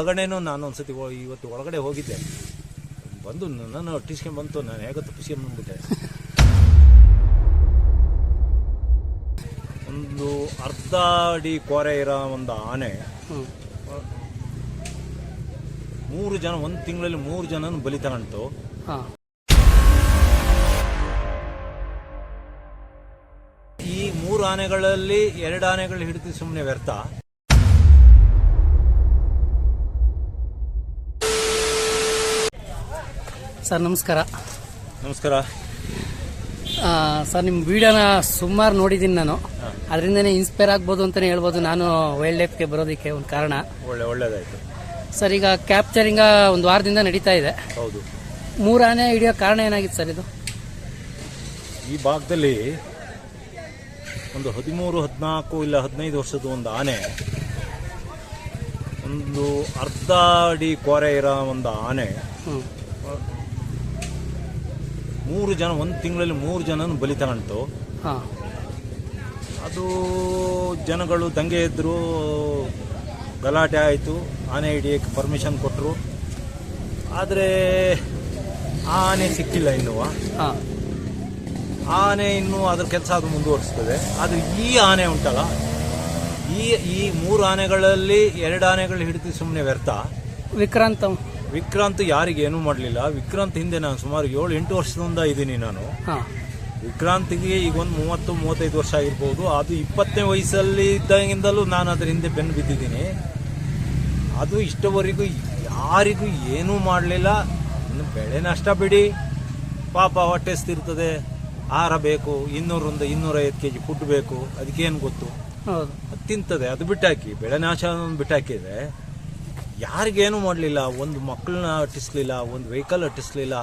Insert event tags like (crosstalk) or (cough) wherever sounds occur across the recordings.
ಒಳಗಡೆನೂ ನಾನು ಒಂದ್ಸತಿ ಇವತ್ತು ಒಳಗಡೆ ಹೋಗಿದ್ದೆ. ಬಂದು ನಾನು ಅಟ್ಟಿಸ್ಕೊಂಡ್ ಬಂತು. ನಾನು ಹೇಗೋ ತಪ್ಪಿಸ್ಕೊಂಡ್ ಬಂದ್ಬಿಟ್ಟೆ ಒಂದು ಅರ್ಧ ಅಡಿ ಕೋರೆ ಇರೋ ಒಂದು ಆನೆ. ಮೂರು ಜನ ಒಂದು ತಿಂಗಳಲ್ಲಿ ಮೂರು ಜನನ ಬಲಿ ತಗೊಂಡು ಈ ಮೂರು ಆನೆಗಳಲ್ಲಿ ಎರಡು ಆನೆಗಳು ಹಿಡಿದು ಸುಮ್ಮನೆ ವ್ಯರ್ಥ. ಸರ್ ನಮಸ್ಕಾರ. ನಮಸ್ಕಾರ. ಸರ್ ನಿಮ್ಮ ವಿಡಿಯೋನ ಸುಮಾರು ನೋಡಿದ್ದೀನಿ ನಾನು. ಅದರಿಂದನೇ ಇನ್ಸ್ಪೈರ್ ಆಗ್ಬೋದು ಅಂತಲೇ ಹೇಳ್ಬೋದು. ನಾನು ವೈಲ್ಡ್ ಲೈಫ್ಗೆ ಬರೋದಕ್ಕೆ ಒಂದು ಕಾರಣ. ಒಳ್ಳೆ ಒಳ್ಳೇದಾಯಿತು. ಸರ್ ಈಗ ಕ್ಯಾಪ್ಚರಿಂಗ ಒಂದು ವಾರದಿಂದ ನಡೀತಾ ಇದೆ. ಹೌದು. ಮೂರು ಆನೆ ಹಿಡಿಯೋ ಕಾರಣ ಏನಾಗಿತ್ತು ಸರ್ ಇದು? ಈ ಭಾಗದಲ್ಲಿ ಒಂದು ಹದಿಮೂರು ಹದಿನಾಲ್ಕು ಇಲ್ಲ ಹದಿನೈದು ವರ್ಷದ ಒಂದು ಆನೆ ಒಂದು ಅರ್ಧ ಅಡಿ ಕೋರೆ ಇರೋ ಒಂದು ಆನೆ ಮೂರು ಜನ ಒಂದು ತಿಂಗಳಲ್ಲಿ ಮೂರು ಜನನ ಬಲಿ ತಗೊಂಡು ಹಾಂ. ಅದು ಜನಗಳು ದಂಗೆ ಎದ್ರು ಗಲಾಟೆ ಆಯಿತು ಆನೆ ಹಿಡಿಯೋಕ್ಕೆ ಪರ್ಮಿಷನ್ ಕೊಟ್ಟರು ಆದರೆ ಆ ಆನೆ ಸಿಕ್ಕಿಲ್ಲ ಇನ್ನೂ ಹಾಂ. ಆನೆ ಇನ್ನೂ ಅದ್ರ ಕೆಲಸ ಅದು ಮುಂದುವರಿಸ್ತದೆ. ಅದು ಈ ಆನೆ ಉಂಟಲ್ಲ ಈ ಈ ಮೂರು ಆನೆಗಳಲ್ಲಿ ಎರಡು ಆನೆಗಳು ಹಿಡಿದು ಸುಮ್ಮನೆ ವ್ಯರ್ಥ. ವಿಕ್ರಾಂತ್ ವಿಕ್ರಾಂತ್ ಯಾರಿಗೆ ಏನು ಮಾಡಲಿಲ್ಲ. ವಿಕ್ರಾಂತ್ ಹಿಂದೆ ನಾನು ಸುಮಾರು ಏಳು ಎಂಟು ವರ್ಷದಿಂದ ಇದ್ದೀನಿ ನಾನು. ಹಾಂ. ವಿಕ್ರಾಂತ್ಗೆ ಈಗ ಒಂದು ಮೂವತ್ತು ಮೂವತ್ತೈದು ವರ್ಷ ಆಗಿರ್ಬೋದು. ಅದು ಇಪ್ಪತ್ತನೇ ವಯಸ್ಸಲ್ಲಿ ಇದ್ದಾಗಿಂದಲೂ ನಾನು ಅದ್ರ ಹಿಂದೆ ಬೆನ್ನು ಬಿದ್ದಿದ್ದೀನಿ. ಅದು ಇಷ್ಟವರೆಗೂ ಯಾರಿಗೂ ಏನೂ ಮಾಡಲಿಲ್ಲ. ಇನ್ನು ಬೆಳೆ ನಷ್ಟ ಬಿಡಿ. ಪಾಪ ಹೊಟ್ಟೆ ಸ್ಥಿರ್ತದೆ ಆಹಾರ ಬೇಕು ಇನ್ನೂರಿಂದ ಇನ್ನೂರೈವತ್ತು ಕೆ ಜಿ ಫುಡ್ ಬೇಕು. ಅದಕ್ಕೇನು ಗೊತ್ತು? ತಿಂತದೆ. ಅದು ಬಿಟ್ಟಾಕಿ. ಬೆಳೆ ನಾಶ ಬಿಟ್ಟಾಕಿದ್ರೆ ಯಾರಿಗೇನು ಮಾಡಲಿಲ್ಲ ಒಂದು ಮಕ್ಕಳನ್ನ ಅಟ್ಟಿಸ್ಲಿಲ್ಲ ಒಂದು ವೆಹಿಕಲ್ ಅಟ್ಟಿಸ್ಲಿಲ್ಲ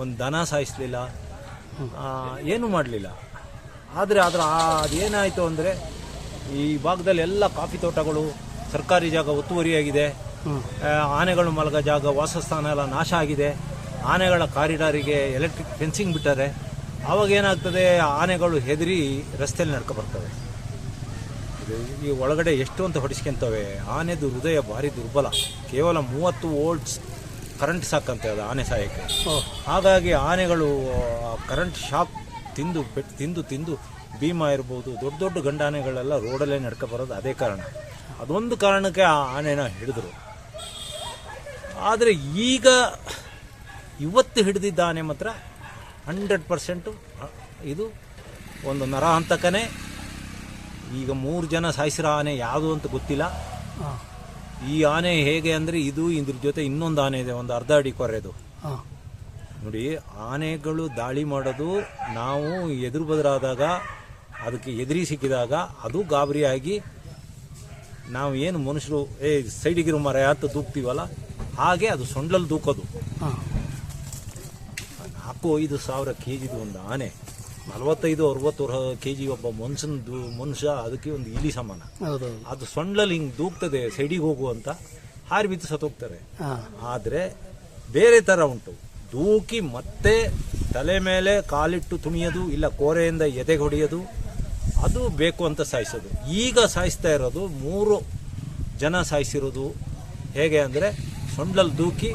ಒಂದು ದನ ಸಾಯಿಸ್ಲಿಲ್ಲ ಏನು ಮಾಡಲಿಲ್ಲ. ಆದರೆ ಅದರ ಅದೇನಾಯಿತು ಅಂದರೆ ಈ ಭಾಗದಲ್ಲಿ ಎಲ್ಲ ಕಾಫಿ ತೋಟಗಳು ಸರ್ಕಾರಿ ಜಾಗ ಒತ್ತುವರಿಯಾಗಿದೆ ಆನೆಗಳು ಮಲಗ ಜಾಗ ವಾಸಸ್ಥಾನ ಎಲ್ಲ ನಾಶ ಆಗಿದೆ ಆನೆಗಳ ಕಾರಿಡಾರಿಗೆ ಎಲೆಕ್ಟ್ರಿಕ್ ಫೆನ್ಸಿಂಗ್ ಬಿಟ್ಟರೆ ಆವಾಗ ಏನಾಗ್ತದೆ ಆನೆಗಳು ಹೆದರಿ ರಸ್ತೆಯಲ್ಲಿ ನಡ್ಕೊ ಬರ್ತವೆ. ಈ ಒಳಗಡೆ ಎಷ್ಟು ಅಂತ ಹೊಡಿಸ್ಕೊಂತವೆ? ಆನೆದು ಹೃದಯ ಭಾರಿ ದುರ್ಬಲ. ಕೇವಲ ಮೂವತ್ತು ವೋಲ್ಟ್ಸ್ ಕರೆಂಟ್ ಸಾಕಂತೆ ಅದು ಆನೆ ಸಾಯಕ್ಕೆ. ಹಾಗಾಗಿ ಆನೆಗಳು ಕರೆಂಟ್ ಶಾಕ್ ತಿಂದು ಪೆಟ್ಟು ತಿಂದು ತಿಂದು ಭೀಮ ಇರ್ಬೋದು. ದೊಡ್ಡ ದೊಡ್ಡ ಗಂಡಾನೆಗಳೆಲ್ಲ ರೋಡಲ್ಲೇ ನಡ್ಕೊ ಬರೋದು ಅದೇ ಕಾರಣ. ಅದೊಂದು ಕಾರಣಕ್ಕೆ ಆ ಆನೆನ ಹಿಡಿದ್ರು. ಆದರೆ ಈಗ ಇವತ್ತು ಹಿಡಿದಿದ್ದ ಆನೆ ಮಾತ್ರ ಹಂಡ್ರೆಡ್ ಪರ್ಸೆಂಟು ಇದು ಒಂದು ನರಹಂತಕನೇ. ಈಗ ಮೂರು ಜನ ಸಾಯಿಸಿರೋ ಆನೆ ಯಾವುದು ಅಂತ ಗೊತ್ತಿಲ್ಲ. ಈ ಆನೆ ಹೇಗೆ ಅಂದರೆ ಇದು ಇದ್ರ ಜೊತೆ ಇನ್ನೊಂದು ಆನೆ ಇದೆ ಒಂದು ಅರ್ಧ ಅಡಿ ಕೊರೆದು. ನೋಡಿ ಆನೆಗಳು ದಾಳಿ ಮಾಡೋದು ನಾವು ಎದುರು ಬದರಾದಾಗ ಅದಕ್ಕೆ ಎದುರಿ ಸಿಕ್ಕಿದಾಗ ಅದು ಗಾಬರಿಯಾಗಿ ನಾವು ಏನು ಮನುಷ್ಯರು ಏ ಸೈಡಿಗಿರೋ ಮರ ಅಂತ ದೂಕ್ತೀವಲ್ಲ ಹಾಗೆ ಅದು ಸೊಂಡ್ಲಲ್ಲಿ ದೂಕೋದು. ನಾಲ್ಕು ಐದು ಸಾವಿರ ಕೆ ಜಿದು ಒಂದು ಆನೆ. ನಲವತ್ತೈದು ಅರವತ್ತು ಕೆ ಜಿ ಒಬ್ಬ ಮನುಷ್ಯನದು ಮನುಷ್ಯ ಅದಕ್ಕೆ ಒಂದು ಇಲಿ ಸಮಾನ. ಅದು ಸೊಂಡ್ಲಲ್ಲಿ ಹಿಂಗೆ ದೂಕ್ತದೆ ಸೈಡಿಗೆ ಹೋಗು ಅಂತ ಹಾರಿ ಬಿದ್ದು ಸತ್ತೋಗ್ತಾರೆ ಆದರೆ ಬೇರೆ ಥರ ಉಂಟು. ದೂಕಿ ಮತ್ತೆ ತಲೆ ಮೇಲೆ ಕಾಲಿಟ್ಟು ತುಣಿಯೋದು ಇಲ್ಲ ಕೋರೆಯಿಂದ ಎದೆಗೆ ಹೊಡೆಯೋದು ಅದು ಬೇಕು ಅಂತ ಸಾಯಿಸೋದು. ಈಗ ಸಾಯಿಸ್ತಾ ಇರೋದು ಮೂರು ಜನ ಸಾಯಿಸಿರೋದು ಹೇಗೆ ಅಂದರೆ ಸೊಂಡ್ಲಲ್ಲಿ ದೂಕಿ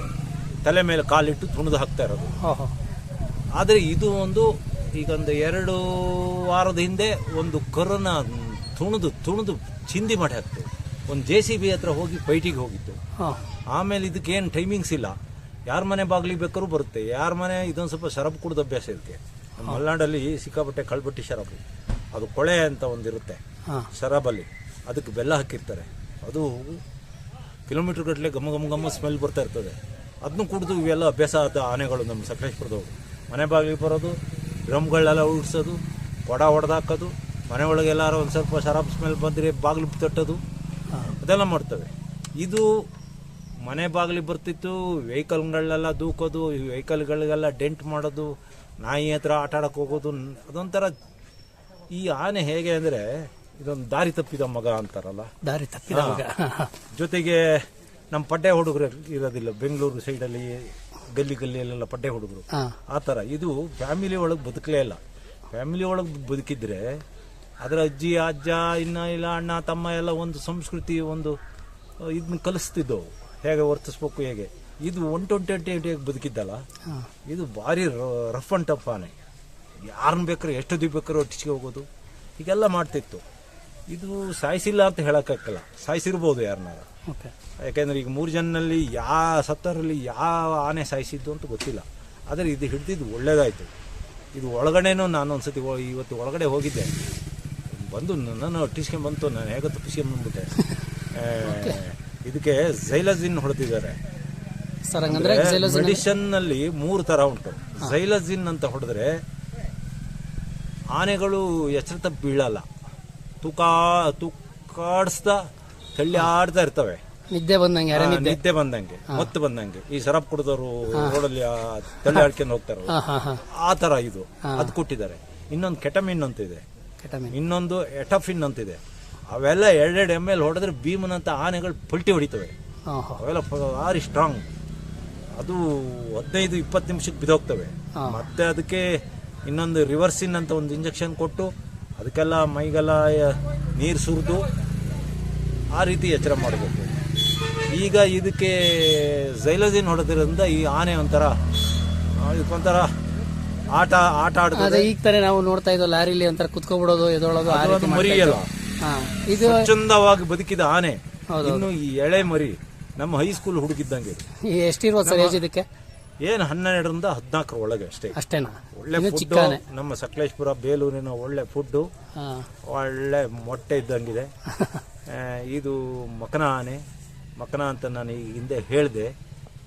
ತಲೆ ಮೇಲೆ ಕಾಲಿಟ್ಟು ತುಣಿದು ಹಾಕ್ತಾ ಇರೋದು. ಆದರೆ ಇದು ಒಂದು ಈಗ ಒಂದು ಎರಡು ವಾರದ ಹಿಂದೆ ಒಂದು ಕರ್ರನ್ನ ತುಣಿದು ತುಣಿದು ಚಿಂದಿ ಮಾಡಿ ಹಾಕ್ತು. ಒಂದು ಜೆ ಸಿ ಬಿ ಹತ್ರ ಹೋಗಿ ಪೈಟಿಗೆ ಹೋಗಿತ್ತು. ಆಮೇಲೆ ಇದಕ್ಕೇನು ಟೈಮಿಂಗ್ಸ್ ಇಲ್ಲ. ಯಾರ ಮನೆ ಬಾಗಿಲಿಗೆ ಬೇಕಾದ್ರೂ ಬರುತ್ತೆ. ಯಾರ ಮನೆ ಇದೊಂದು ಸ್ವಲ್ಪ ಶರಬ್ ಕುಡ್ದು ಅಭ್ಯಾಸ ಇರುತ್ತೆ. ನಮ್ಮ ಮಲೆನಾಡಲ್ಲಿ ಸಿಕ್ಕಾಪಟ್ಟೆ ಕಳ್ಬಟ್ಟಿ ಶರಬು. ಅದು ಕೊಳೆ ಅಂತ ಒಂದಿರುತ್ತೆ ಹಾಂ. ಶರಾಬಲ್ಲಿ. ಅದಕ್ಕೆ ಬೆಲ್ಲ ಹಾಕಿರ್ತಾರೆ. ಅದು ಕಿಲೋಮೀಟರ್ ಗಟ್ಟಲೆ ಗಮ ಗಮ ಗಮ ಸ್ಮೆಲ್ ಬರ್ತಾ ಇರ್ತದೆ. ಅದನ್ನು ಕುಡಿದು ಇವೆಲ್ಲ ಅಭ್ಯಾಸ ಆದ ಆನೆಗಳು ನಮ್ಮ ಸಕಲೇಶ್ಪುರದವರು. ಮನೆ ಬಾಗಿಲಿಗೆ ಬರೋದು ಡ್ರಮ್ಗಳೆಲ್ಲ ಉಡ್ಸೋದು ಕೊಡ ಹೊಡೆದಾಕೋದು ಮನೆ ಒಳಗೆ ಎಲ್ಲರೂ ಒಂದು ಸ್ವಲ್ಪ ಶರಾಬ್ ಸ್ಮೆಲ್ ಬಂದರೆ ಬಾಗಿಲು ತಟ್ಟೋದು ಅದೆಲ್ಲ ಮಾಡ್ತವೆ. ಇದು ಮನೆ ಬಾಗಿಲಿಗೆ ಬರ್ತಿತ್ತು ವೆಹಿಕಲ್ಗಳೆಲ್ಲ ದೂಕೋದು ವೆಹಿಕಲ್ಗಳಿಗೆಲ್ಲ ಡೆಂಟ್ ಮಾಡೋದು ನಾಯಿ ಹತ್ರ ಆಟ ಆಡಕ್ಕೆ ಹೋಗೋದು ಅದೊಂಥರ ಈ ಆನೆ ಹೇಗೆ ಅಂದರೆ ಇದೊಂದು ದಾರಿ ತಪ್ಪಿದ ಮಗ ಅಂತಾರಲ್ಲ. ದಾರಿ ತಪ್ಪಿದ ಮಗ. ಜೊತೆಗೆ ನಮ್ಮ ಪಡ್ಡೆ ಹುಡುಗರು ಇರೋದಿಲ್ಲ ಬೆಂಗಳೂರು ಸೈಡಲ್ಲಿ ಗಲ್ಲಿ ಗಲ್ಲಿಯಲ್ಲೆಲ್ಲ ಪಡ್ಡೆ ಹುಡುಗರು. ಆ. ಥರ. ಇದು ಫ್ಯಾಮಿಲಿ ಒಳಗೆ ಬದುಕಲೇ ಇಲ್ಲ. ಫ್ಯಾಮಿಲಿ ಒಳಗೆ ಬದುಕಿದ್ರೆ ಅದರ ಅಜ್ಜಿ ಅಜ್ಜ ಇನ್ನ ಇಲ್ಲ ಅಣ್ಣ ತಮ್ಮ ಎಲ್ಲ ಒಂದು ಸಂಸ್ಕೃತಿ ಒಂದು ಇದನ್ನ ಕಲಿಸ್ತಿದ್ದವು. ಹೇಗೆ ವರ್ತಿಸ್ಬೇಕು ಹೇಗೆ? ಇದು ಒನ್ ಟ್ವೆಂಟಿ ಎಂಟಿ ಏಟಿಗೆ ಬದುಕಿದ್ದಲ್ಲ. ಇದು ಭಾರಿ ರಫ್ ಅಂಡ್ ಟಫ್ ಆನೆ. ಯಾರನ್ನ ಬೇಕಾದ್ರೆ ಎಷ್ಟು ದಿನ ಬೇಕಾದ್ರೂ ಒಟ್ಟಿಗೆ ಹೋಗೋದು? ಹೀಗೆಲ್ಲ ಮಾಡ್ತಿತ್ತು. ಇದು ಸಾಯಿಸಿಲ್ಲ ಅಂತ ಹೇಳೋಕ್ಕಾಗಲ್ಲ ಸಾಯಿಸಿರ್ಬೋದು ಯಾರನ್ನಾರ ಓಕೆ. ಯಾಕೆಂದ್ರೆ ಈಗ ಮೂರು ಜನರಲ್ಲಿ ಯಾ ಸತ್ತರಲ್ಲಿ ಯಾವ ಆನೆ ಸಾಯಿಸಿದ್ದು ಅಂತ ಗೊತ್ತಿಲ್ಲ. ಆದರೆ ಇದು ಹಿಡ್ದಿದ್ದು ಒಳ್ಳೇದಾಯ್ತು. ಇದು ಒಳಗಡೆನೂ ನಾನು ಒಂದ್ಸತಿ ಇವತ್ತು ಒಳಗಡೆ ಹೋಗಿದ್ದೆ. ಬಂದು ನನ್ನನ್ನು ಅಟ್ಟಿಸ್ಕೊಂಡ್ಬಂತು ನಾನು ಹೇಗೆ ಬಂದ್ಬಿಟ್ಟೆ. ಇದಕ್ಕೆ ಝೈಲಜಿನ್ ಹೊಡೆದಿದ್ದಾರೆ. ಸರ್ ಹಂಗಂದ್ರೆ ಮೆಡಿಸನ್ ಮೂರು ಥರ ಉಂಟು. ಝೈಲಜಿನ್ ಅಂತ ಹೊಡೆದ್ರೆ ಆನೆಗಳು ಎಚ್ಚರ ತಪ್ಪು ಬೀಳಲ್ಲ. ತೂಕಾ ತೂಕಾಡಿಸ್ತಾ ತಳ್ಳಿ ಆಡ್ತಾ ಇರ್ತವೆ. ನಿದ್ದೆ ಬಂದಂಗೆ ಆ, ನಿದ್ದೆ. ನಿದ್ದೆ ಬಂದಂಗೆ ಮತ್ತೆ ಬಂದಂಗೆ. ಈ ಸರಪ್ ಕುಡಿದವರು ರೋಡಲ್ಲಿ ಆ ತಳ್ಳಿ ಆಡ್ಕೊಂಡು ಹೋಗ್ತಾರ ಹಾ ಹಾ ಹಾ. ಆ ತರ ಇದು. ಅದ್ ಕೊಟ್ಟಿದ್ದಾರೆ. ಇನ್ನೊಂದು ಕೆಟಮಿನ್ ಅಂತ ಇದೆ ಕೆಟಮಿನ್. ಇನ್ನೊಂದು ಎಟಫಿನ್ ಅಂತಿದೆ ಅವೆಲ್ಲ ಎರಡೆರಡು ಎಂ ಎಲ್ ಹೊಡೆದ್ರೆ ಭೀಮನಂತ ಆನೆಗಳು ಪಲ್ಟಿ ಹೊಡಿತವೆ. ಹಾ ಹಾ. ಅವೆಲ್ಲ ಭಾರಿ ಸ್ಟ್ರಾಂಗ್ ಅದು ಹದಿನೈದು ಇಪ್ಪತ್ತು ನಿಮಿಷಕ್ಕೆ ಬಿದ್ದೋಗ್ತವೆ. ಮತ್ತೆ ಅದಕ್ಕೆ ಇನ್ನೊಂದು ರಿವರ್ಸಿನ್ ಅಂತ ಒಂದು ಇಂಜೆಕ್ಷನ್ ಕೊಟ್ಟು ಅದಕ್ಕೆಲ್ಲ ಮೈಗೆಲ್ಲ ನೀರು ಸುರಿದು ಆ ರೀತಿ ಎಚ್ಚರ ಮಾಡಬೇಕು. ಈಗ ಇದಕ್ಕೆ ಝೈಲಜಿನ್ ಹೊಡೆದಿರೋದ್ರಿಂದ ಈ ಆನೆ ಒಂಥರ ಇದಕ್ಕೊಂಥರ ಆಟ ಆಟ ಆಡೋದು ಆಡ್ತದೆ ಈಗ ತಾನೇ ನಾವು ನೋಡ್ತಾ ಇದ್ದೋ ಲಾರಿಲಿ ಒಂಥರ ಕುತ್ಕೊಬಿಡೋದು ಎದೊಳೋದು ಮರಿಯಲ್ಲ ಇದು ಚಂದವಾಗಿ ಬದುಕಿದ ಆನೆ. ಇನ್ನು ಈ ಎಳೆ ಮರಿ ನಮ್ಮ ಹೈಸ್ಕೂಲ್ ಹುಡುಗಿದ್ದಂಗೆ. ಈ ಎಷ್ಟಿರ್ಬೋದು ಸರ್ ಏಜ್ ಇದಕ್ಕೆ? ಏನು ಹನ್ನೆರಡರಿಂದ ಹದಿನಾಲ್ಕರ ಒಳಗೆ ಅಷ್ಟೇ. ಅಷ್ಟೇನಾ? ಒಳ್ಳೆ ಫುಡ್ಡು ಫುಡ್ ಚಿಕ್ಕಾನೆ. ನಮ್ಮ ಸಕಲೇಶ್ಪುರ ಬೇಲೂರಿನ ಒಳ್ಳೆ ಫುಡ್ಡು ಹಾ. ಒಳ್ಳೆ ಮೊಟ್ಟೆ ಇದ್ದಂಗಿದೆ. (laughs) ಆ, ಇದು ಮಕನ ಆನೆ ಮಕನ ಅಂತ ನಾನು ಈ ಹಿಂದೆ ಹೇಳಿದೆ.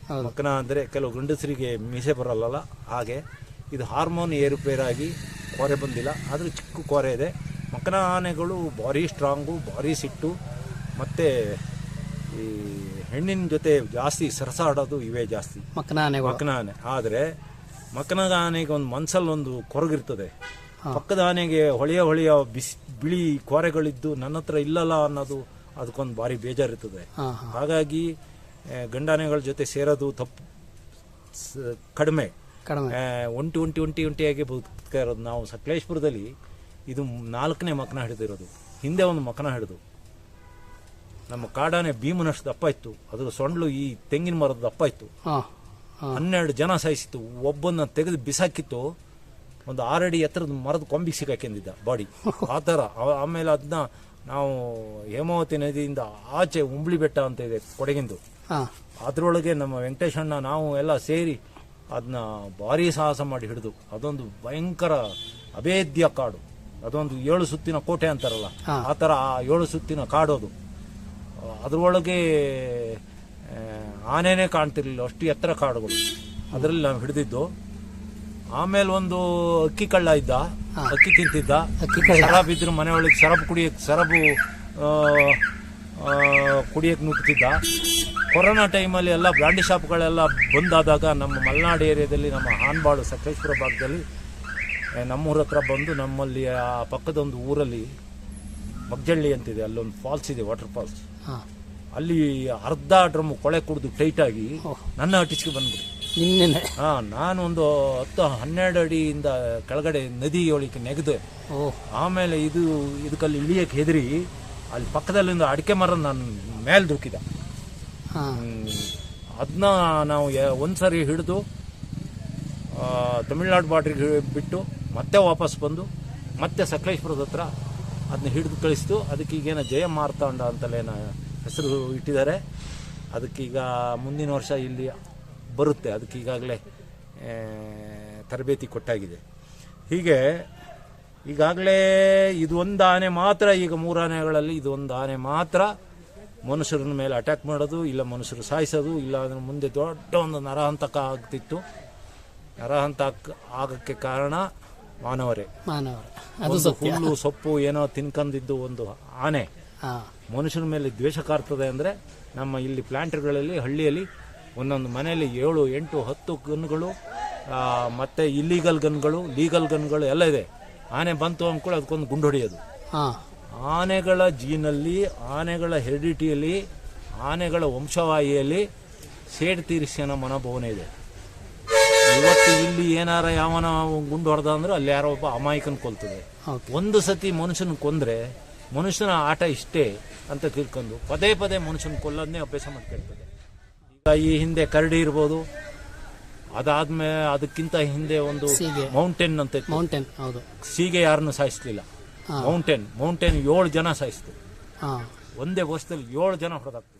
ಹೌದು. ಮಕನ ಅಂದರೆ ಕೆಲವು ಗಂಡಸರಿಗೆ ಮೀಸೆ ಬರಲ್ಲ ಹಾಗೆ. ಇದು ಹಾರ್ಮೋನ್ ಏರುಪೇರಾಗಿ ಕೊರೆ ಬಂದಿಲ್ಲ ಆದರೂ ಚಿಕ್ಕ ಕೊರೆ ಇದೆ. ಮಕನ ಆನೆಗಳು ಭಾರಿ ಸ್ಟ್ರಾಂಗು ಭಾರಿ ಸಿಟ್ಟು. ಮತ್ತು ಈ ಹೆಣ್ಣಿನ ಜೊತೆ ಜಾಸ್ತಿ ಸರಸಾಡೋದು ಇವೇ ಜಾಸ್ತಿ. ಮಕ್ಕನ ಮಕ್ಕನಾನೆ. ಆದರೆ ಮಕ್ಕನದ ಆನೆಗೆ ಒಂದು ಮನ್ಸಲ್ಲಿ ಒಂದು ಕೊರಗಿರ್ತದೆ. ಪಕ್ಕದ ಆನೆಗೆ ಹೊಳೆಯ ಹೊಳೆಯ ಬಿಸಿ ಬಿಳಿ ಕೊರೆಗಳಿದ್ದು ನನ್ನ ಹತ್ರ ಇಲ್ಲಲ್ಲ ಅನ್ನೋದು ಅದಕ್ಕೊಂದು ಭಾರಿ ಬೇಜಾರಿರ್ತದೆ. ಹಾಗಾಗಿ ಗಂಡಾನೆಗಳ ಜೊತೆ ಸೇರೋದು ತಪ್ಪು. ಕಡಿಮೆ. ಒಂಟಿ ಒಂಟಿ ಒಂಟಿ ಒಂಟಿಯಾಗಿ ಬದುಕ್ತಾ ಇರೋದು ನಾವು ಸಕಲೇಶ್ಪುರದಲ್ಲಿ ಇದು ನಾಲ್ಕನೇ ಮಕ್ಕನ ಹಿಡಿದಿರೋದು. ಹಿಂದೆ ಒಂದು ಮಕ್ಕನ ಹಿಡಿದು. ನಮ್ಮ ಕಾಡಾನೆ ಭೀಮನಷ್ಟು ದಪ್ಪ ಇತ್ತು. ಅದ್ರ ಸೊಂಡ್ಲು ಈ ತೆಂಗಿನ ಮರದ ದಪ್ಪ ಇತ್ತು. ಹನ್ನೆರಡು ಜನ ಸಾಯಿಸಿತ್ತು. ಒಬ್ಬನ ತೆಗೆದು ಬಿಸಾಕಿತ್ತು. ಒಂದು ಆರಡಿ ಎತ್ತರದ ಮರದ ಕೊಂಬಿಗೆ ಸಿಗಾಕೆಂದಿದ್ದ ಬಾಡಿ. (laughs) ಆ ಥರ. ಆಮೇಲೆ ಅದನ್ನ ನಾವು ಹೇಮಾವತಿ ನದಿಯಿಂದ ಆಚೆ ಉಂಬ್ಳಿ ಬೆಟ್ಟ ಅಂತ ಇದೆ ಕೊಡಗಿಂದು. ಅದರೊಳಗೆ ನಮ್ಮ ವೆಂಕಟೇಶಣ್ಣ ನಾವು ಎಲ್ಲ ಸೇರಿ ಅದನ್ನ ಭಾರಿ ಸಾಹಸ ಮಾಡಿ ಹಿಡಿದು. ಅದೊಂದು ಭಯಂಕರ ಅಭೇದ್ಯ ಕಾಡು. ಅದೊಂದು ಏಳು ಸುತ್ತಿನ ಕೋಟೆ ಅಂತಾರಲ್ಲ. ಆ ಥರ ಆ ಏಳು ಸುತ್ತಿನ ಕಾಡು ಅದು ಅದರೊಳಗೆ ಆನೆನೇ ಕಾಣ್ತಿರ್ಲಿಲ್ಲ. ಅಷ್ಟು ಎತ್ತರ ಕಾಡುಗಳು. ಅದರಲ್ಲಿ ನಾವು ಹಿಡಿದಿದ್ದು. ಆಮೇಲೆ ಒಂದು ಅಕ್ಕಿ ಕಳ್ಳ ಇದ್ದ. ಅಕ್ಕಿ ತಿಂತಿದ್ದ. ಅಕ್ಕಿ. ಶರಾಬ್ ಇದ್ರು ಮನೆ ಒಳಗೆ ಶರಾಬ್ ಕುಡಿಯಕ್ಕೆ ಶರಾಬು ಆ, ಕುಡಿಯಕ್ಕೆ ನುಗ್ತಿದ್ದ ಕೊರೋನಾ ಟೈಮಲ್ಲಿ ಎಲ್ಲ ಬ್ರಾಂಡಿ ಶಾಪ್ಗಳೆಲ್ಲ ಬಂದಾದಾಗ ನಮ್ಮ ಮಲೆನಾಡು ಏರಿಯಾದಲ್ಲಿ ನಮ್ಮ ಹಾನ್ಬಾಳು ಸಕಲೇಶ್ವರ ಭಾಗದಲ್ಲಿ ನಮ್ಮೂರ ಹತ್ರ ಬಂದು ನಮ್ಮಲ್ಲಿ ಆ ಪಕ್ಕದ ಒಂದು ಊರಲ್ಲಿ ಮಗ್ಜಳ್ಳಿ ಅಂತಿದೆ ಅಲ್ಲೊಂದು ಫಾಲ್ಸ್ ಇದೆ ವಾಟರ್ ಫಾಲ್ಸ್ ಹಾ. ಅಲ್ಲಿ ಅರ್ಧ ಡ್ರಮ್ ಕೊಳೆ ಕುಡಿದು ಟೈಟ್ ಆಗಿ ನನ್ನ ಅಟಿಚ್ಗೆ ಬಂದ್ಬಿಡಿ. ನಿನ್ನೆ ಹಾ ನಾನು ಒಂದು ಹತ್ತು ಹನ್ನೆರಡು ಅಡಿಯಿಂದ ಕೆಳಗಡೆ ನದಿ ಒಳಕ್ಕೆ ನೆಗೆದೆ ಓ. ಆಮೇಲೆ ಇದು ಇದಕ್ಕಲ್ಲಿ ಇಳಿಯಕ್ಕೆ ಹೆದರಿ ಅಲ್ಲಿ ಪಕ್ಕದಲ್ಲಿಂದ ಅಡಿಕೆ ಮರ ನಾನು ಮೇಲೆ ದುಕ್ಕಿದೆ ಅದನ್ನ ನಾವು ಒಂದ್ಸರಿ ಹಿಡಿದು ತಮಿಳ್ನಾಡು ಬಾರ್ಡ್ರಿಗೆ ಬಿಟ್ಟು ಮತ್ತೆ ವಾಪಸ್ ಬಂದು ಮತ್ತೆ ಸಕಲೇಶ್ಪುರದ ಹತ್ರ ಅದನ್ನ ಹಿಡಿದು ಕಳಿಸ್ತು. ಅದಕ್ಕೆ ಈಗೇನು ಜಯ ಮಾರ್ತಾಂಡ ಅಂತಲೇ ಹೆಸರು ಇಟ್ಟಿದ್ದಾರೆ. ಅದಕ್ಕೀಗ ಮುಂದಿನ ವರ್ಷ ಇಲ್ಲಿ ಬರುತ್ತೆ. ಅದಕ್ಕೆ ಈಗಾಗಲೇ ತರಬೇತಿ ಕೊಟ್ಟಾಗಿದೆ. ಹೀಗೆ, ಈಗಾಗಲೇ ಇದು ಒಂದು ಆನೆ ಮಾತ್ರ, ಈಗ ಮೂರು ಆನೆಗಳಲ್ಲಿ ಇದು ಆನೆ ಮಾತ್ರ. ಮನುಷ್ಯರ ಮೇಲೆ ಅಟ್ಯಾಕ್ ಮಾಡೋದು, ಇಲ್ಲ ಮನುಷ್ಯರು ಸಾಯಿಸೋದು, ಇಲ್ಲ ಅದರ ಮುಂದೆ ದೊಡ್ಡ ಒಂದು ನರಹಂತಕ ಆಗ್ತಿತ್ತು. ನರಹಂತಕ ಆಗಕ್ಕೆ ಕಾರಣ ಮಾನವರೇ. ಮಾನವರ. ಅದು ಒಂದು ಸತ್ಯ. ಹುಲ್ಲು ಸೊಪ್ಪು ಏನೋ ತಿನ್ಕಂದಿದ್ದು ಒಂದು ಆನೆ. ಹಾ. ಮನುಷ್ಯನ ಮೇಲೆ ದ್ವೇಷ ಕಾರ್ತದೆ ಅಂದರೆ ನಮ್ಮ ಇಲ್ಲಿ ಪ್ಲಾಂಟ್ಗಳಲ್ಲಿ ಹಳ್ಳಿಯಲ್ಲಿ ಒಂದೊಂದು ಮನೆಯಲ್ಲಿ ಏಳು ಎಂಟು ಹತ್ತು ಗನ್ಗಳು ಆ, ಮತ್ತೆ ಇಲ್ಲೀಗಲ್ ಗನ್ಗಳು ಲೀಗಲ್ ಗನ್ಗಳು ಎಲ್ಲ ಇದೆ. ಆನೆ ಬಂತು ಅಂದ್ಕೊಳ್ಳಿ ಅದಕ್ಕೊಂದು ಗುಂಡು ಹೊಡೆಯೋದು. ಹಾ. ಆನೆಗಳ ಜೀನಲ್ಲಿ ಆನೆಗಳ ಹೆರಿಡಿಟಿಯಲ್ಲಿ ಆನೆಗಳ ವಂಶವಾಹಿಯಲ್ಲಿ ಸೇಡ್ ಅನ್ನೋ ಮನೋಭಾವನೆ ಇದೆ. ಇವತ್ತು ಇಲ್ಲಿ ಏನಾರ ಯಾವನ ಗುಂಡು ಹೊಡೆದ ಅಂದ್ರೆ ಅಲ್ಲಿ ಯಾರೋ ಒಬ್ಬ ಅಮಾಯಕನ ಕೊಲ್ತದೆ. ಒಂದು ಸತಿ ಮನುಷ್ಯನ ಕೊಂದ್ರೆ ಮನುಷ್ಯನ ಆಟ ಇಷ್ಟೇ ಅಂತ ತಿಳ್ಕೊಂಡು ಪದೇ ಪದೇ ಮನುಷ್ಯನ ಕೊಲ್ಲೋದನ್ನೇ ಅಭ್ಯಾಸ ಮಾಡ್ಕೊಳ್ತದೆ. ಈ ಹಿಂದೆ ಕರಡಿ ಇರ್ಬೋದು ಅದಾದ್ಮೇಲೆ ಅದಕ್ಕಿಂತ ಹಿಂದೆ ಒಂದು ಮೌಂಟೇನ್ ಅಂತ. ಮೌಂಟೇನ್ ಹೌದು. ಸೀಗೆ ಯಾರನ್ನು ಸಾಯಿಸ್ಲಿಲ್ಲ. ಮೌಂಟೇನ್ ಮೌಂಟೇನ್ ಏಳು ಜನ ಸಾಯಿಸ್ತು. ಒಂದೇ ವರ್ಷದಲ್ಲಿ ಏಳು ಜನ ಹೊಡೆದಾಕ್ತು